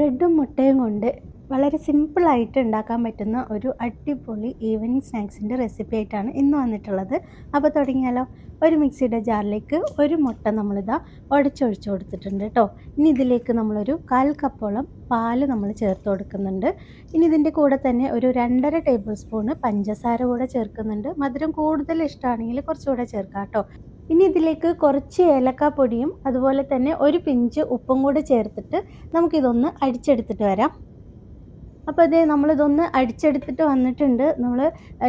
ബ്രെഡും മുട്ടയും കൊണ്ട് വളരെ സിമ്പിളായിട്ട് ഉണ്ടാക്കാൻ പറ്റുന്ന ഒരു അടിപൊളി ഈവനിങ് സ്നാക്സിന്റെ റെസിപ്പി ആയിട്ടാണ് ഇന്ന് വന്നിട്ടുള്ളത്. അപ്പോൾ തുടങ്ങിയാലോ. ഒരു മിക്സിയുടെ ജാറിലേക്ക് ഒരു മുട്ട നമ്മളിതാ ഉടച്ചൊഴിച്ച് കൊടുത്തിട്ടുണ്ട് കേട്ടോ ഇനി ഇതിലേക്ക് നമ്മളൊരു കാൽ കപ്പോളം പാൽ നമ്മൾ ചേർത്ത് കൊടുക്കുന്നുണ്ട്. ഇനി ഇതിന്റെ കൂടെ തന്നെ ഒരു രണ്ടര ടേബിൾ സ്പൂണ് പഞ്ചസാര കൂടെ ചേർക്കുന്നുണ്ട്. മധുരം കൂടുതൽ ഇഷ്ടമാണെങ്കിൽ കുറച്ചുകൂടെ ചേർക്കാം കേട്ടോ ഇനി ഇതിലേക്ക് കുറച്ച് ഏലക്കാപ്പൊടിയും അതുപോലെ തന്നെ ഒരു പിഞ്ച് ഉപ്പും കൂടെ ചേർത്തിട്ട് നമുക്കിതൊന്ന് അടിച്ചെടുത്തിട്ട് വരാം. അപ്പോൾ അതേ നമ്മളിതൊന്ന് അടിച്ചെടുത്തിട്ട് വന്നിട്ടുണ്ട്. നമ്മൾ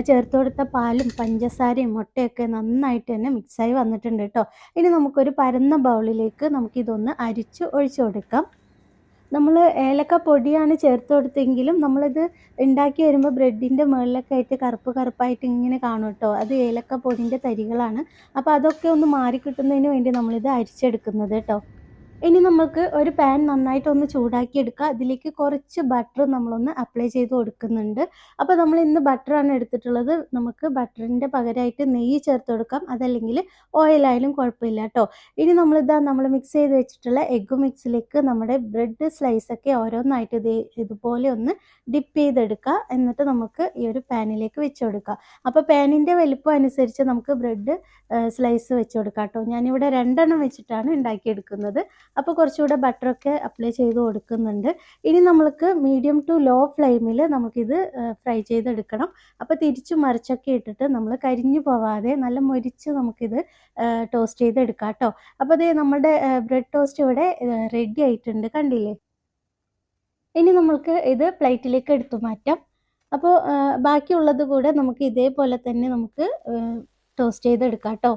ചേർത്ത് കൊടുത്ത പാലും പഞ്ചസാരയും മുട്ടയൊക്കെ നന്നായിട്ട് തന്നെ മിക്സായി വന്നിട്ടുണ്ട് കേട്ടോ. ഇനി നമുക്കൊരു പരന്ന ബൗളിലേക്ക് നമുക്കിതൊന്ന് അരിച്ച് ഒഴിച്ചു കൊടുക്കാം. നമ്മൾ ഏലക്ക പൊടിയാണ് ചേർത്ത് കൊടുത്തെങ്കിലും നമ്മളിത് ഉണ്ടാക്കി വരുമ്പോൾ ബ്രെഡിന്റെ മുകളിലൊക്കെ ആയിട്ട് കറുപ്പ് കറുപ്പായിട്ട് ഇങ്ങനെ കാണും കേട്ടോ. അത് ഏലക്ക പൊടിന്റെ തരികളാണ്. അപ്പോൾ അതൊക്കെ ഒന്ന് മാറി കിട്ടുന്നതിന് വേണ്ടി നമ്മളിത് അരിച്ചെടുക്കുന്നത് കേട്ടോ. ഇനി നമുക്ക് ഒരു പാൻ നന്നായിട്ട് ഒന്ന് ചൂടാക്കി എടുക്കുക അതിലേക്ക് കുറച്ച് ബട്ടർ നമ്മളൊന്ന് അപ്ലൈ ചെയ്ത് കൊടുക്കുന്നുണ്ട്. അപ്പോൾ നമ്മൾ ഇന്ന് ബട്ടറാണ് എടുത്തിട്ടുള്ളത്. നമുക്ക് ബട്ടറിന്റെ പകരമായിട്ട് നെയ്യ് ചേർത്ത് കൊടുക്കാം. അതല്ലെങ്കിൽ ഓയിലായാലും കുഴപ്പമില്ല കേട്ടോ. ഇനി നമ്മളിതാ നമ്മൾ മിക്സ് ചെയ്ത് വെച്ചിട്ടുള്ള എഗ്ഗ് മിക്സിലേക്ക് നമ്മുടെ ബ്രെഡ് സ്ലൈസൊക്കെ ഓരോന്നായിട്ട് ഇത് ഇതുപോലെ ഒന്ന് ഡിപ്പ് ചെയ്തെടുക്കുക. എന്നിട്ട് നമുക്ക് ഈ ഒരു പാനിലേക്ക് വെച്ച് കൊടുക്കുക. അപ്പോൾ പാനിന്റെ വലിപ്പം അനുസരിച്ച് നമുക്ക് ബ്രെഡ് സ്ലൈസ് വെച്ച് കൊടുക്കാം കേട്ടോ. ഞാനിവിടെ രണ്ടെണ്ണം വെച്ചിട്ടാണ് ഉണ്ടാക്കിയെടുക്കുന്നത്. അപ്പോൾ കുറച്ചുകൂടെ ബട്ടറൊക്കെ അപ്ലൈ ചെയ്ത് കൊടുക്കുന്നുണ്ട്. ഇനി നമ്മൾക്ക് മീഡിയം ടു ലോ ഫ്ലെയിമിൽ നമുക്കിത് ഫ്രൈ ചെയ്തെടുക്കണം. അപ്പോൾ തിരിച്ചു മറിച്ചൊക്കെ ഇട്ടിട്ട് നമ്മൾ കരിഞ്ഞു പോവാതെ നല്ല മൊരിച്ച് നമുക്കിത് ടോസ്റ്റ് ചെയ്തെടുക്കാം കേട്ടോ. അപ്പോൾ അതേ നമ്മുടെ ബ്രെഡ് ടോസ്റ്റ് ഇവിടെ റെഡി ആയിട്ടുണ്ട്. കണ്ടില്ലേ? ഇനി നമ്മൾക്ക് ഇത് പ്ലേറ്റിലേക്ക് എടുത്തു മാറ്റാം. അപ്പോൾ ബാക്കിയുള്ളത് കൂടെ നമുക്ക് ഇതേപോലെ തന്നെ നമുക്ക് ടോസ്റ്റ് ചെയ്തെടുക്കാം കേട്ടോ.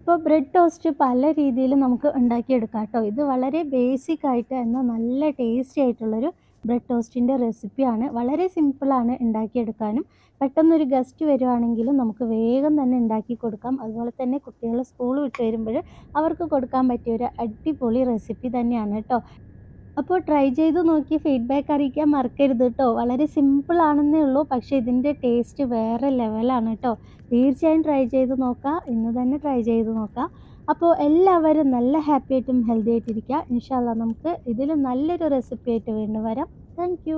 ഇപ്പോൾ ബ്രെഡ് ടോസ്റ്റ് പല രീതിയിൽ നമുക്ക് ഉണ്ടാക്കിയെടുക്കാം കേട്ടോ. ഇത് വളരെ ബേസിക് ആയിട്ട് എന്നാൽ നല്ല ടേസ്റ്റി ആയിട്ടുള്ളൊരു ബ്രെഡ് ടോസ്റ്റിന്റെ റെസിപ്പിയാണ് വളരെ സിമ്പിളാണ് ഉണ്ടാക്കിയെടുക്കാനും. പെട്ടെന്നൊരു ഗസ്റ്റ് വരുവാണെങ്കിലും നമുക്ക് വേഗം തന്നെ ഉണ്ടാക്കി കൊടുക്കാം. അതുപോലെ തന്നെ കുട്ടികൾ സ്കൂൾ വിട്ട് വരുമ്പോൾ അവർക്ക് കൊടുക്കാൻ പറ്റിയ ഒരു അടിപൊളി റെസിപ്പി തന്നെയാണ് കേട്ടോ. അപ്പോൾ ട്രൈ ചെയ്ത് നോക്കി ഫീഡ്ബാക്ക് അറിയിക്കാൻ മറക്കരുത് കേട്ടോ വളരെ സിമ്പിൾ ആണെന്നേ ഉള്ളൂ. പക്ഷേ ഇതിന്റെ ടേസ്റ്റ് വേറെ ലെവലാണ് കേട്ടോ തീർച്ചയായും ട്രൈ ചെയ്ത് നോക്കാം. ഇന്ന് തന്നെ ട്രൈ ചെയ്ത് നോക്കാം. അപ്പോൾ എല്ലാവരും നല്ല ഹാപ്പി ആയിട്ടും ഹെൽത്തി ആയിട്ടിരിക്കുക. ഇൻഷാല്ല നമുക്ക് ഇതിൽ നല്ലൊരു റെസിപ്പി ആയിട്ട് വീണ്ടും വരാം. താങ്ക്